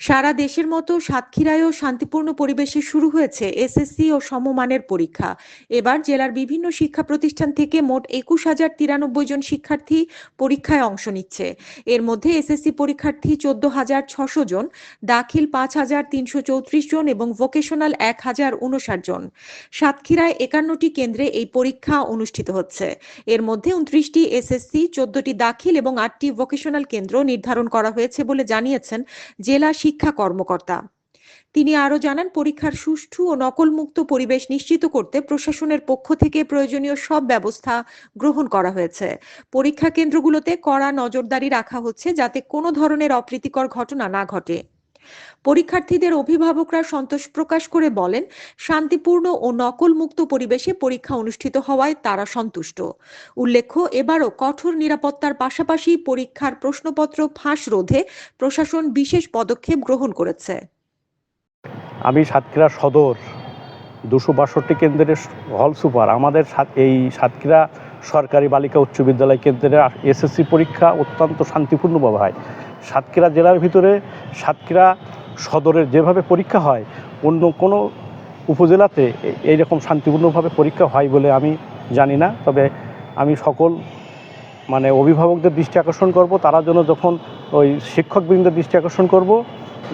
সারা দেশের মতো সাতক্ষীরায়ও শান্তিপূর্ণ পরিবেশে শুরু হয়েছে এসএসসি ও সমমানের পরীক্ষা। এবার জেলার বিভিন্ন শিক্ষা প্রতিষ্ঠান থেকে মোট একুশ হাজার তিরানব্বই জন শিক্ষার্থী পরীক্ষায় অংশ নিচ্ছে। এর মধ্যে এসএসসি পরীক্ষার্থী চোদ্দ হাজার ছশো জন, দাখিল পাঁচ হাজার তিনশো চৌত্রিশ জন এবং ভোকেশনাল এক হাজার উনষাট জন। সাতক্ষীরায় একান্নটি কেন্দ্রে এই পরীক্ষা অনুষ্ঠিত হচ্ছে। এর মধ্যে উনত্রিশটি এসএসসি, চোদ্দটি দাখিল এবং আটটি ভোকেশনাল কেন্দ্র নির্ধারণ করা হয়েছে বলে জানিয়েছেন জেলা শিক্ষা কর্মকর্তা। তিনি আরও জানান, পরীক্ষার সুষ্ঠু ও নকলমুক্ত পরিবেশ নিশ্চিত করতে প্রশাসনের পক্ষ থেকে প্রয়োজনীয় সব ব্যবস্থা গ্রহণ করা হয়েছে। পরীক্ষা কেন্দ্রগুলোতে কড়া নজরদারি রাখা হচ্ছে যাতে কোনো ধরনের অপ্রীতিকর ঘটনা না ঘটে। পরীক্ষার্থীদের অভিভাবকরা সন্তোষ প্রকাশ করে বলেন, শান্তিপূর্ণ ও নকল মুক্ত পরিবেশে পরীক্ষা অনুষ্ঠিত হওয়ায় তারা সন্তুষ্ট। উল্লেখ্য, এবারও কঠোর নিরাপত্তার পাশাপাশি পরীক্ষার প্রশ্নপত্র ফাঁস রোধে প্রশাসন বিশেষ পদক্ষেপ গ্রহণ করেছে। আমি সাতক্ষীরা সদর দুশো বাষট্টি কেন্দ্রের হল সুপার। আমাদের এই সাতক্ষীরা সরকারি বালিকা উচ্চ বিদ্যালয় কেন্দ্রের এসএসসি পরীক্ষা অত্যন্ত শান্তিপূর্ণভাবে হয়। সাতক্ষীরা জেলার ভিতরে সাতক্ষীরা সদরের যেভাবে পরীক্ষা হয়, অন্য কোনো উপজেলাতে এইরকম শান্তিপূর্ণভাবে পরীক্ষা হয় বলে আমি জানি না। তবে আমি সকল মানে অভিভাবকদের দৃষ্টি আকর্ষণ করব, তারা যেন যখন ওই শিক্ষকবৃন্দের দৃষ্টি আকর্ষণ করব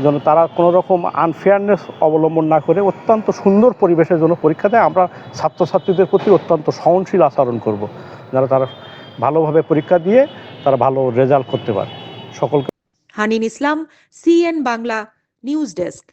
যেন তারা কোনো রকম আনফেয়ারনেস অবলম্বন না করে অত্যন্ত সুন্দর পরিবেশের জন্য পরীক্ষা দেয়। আমরা ছাত্রছাত্রীদের প্রতি অত্যন্ত সহনশীল আচরণ করব, যারা তারা ভালোভাবে পরীক্ষা দিয়ে তারা ভালো রেজাল্ট করতে পারে। সকলকে Hanin Islam CN Bangla news desk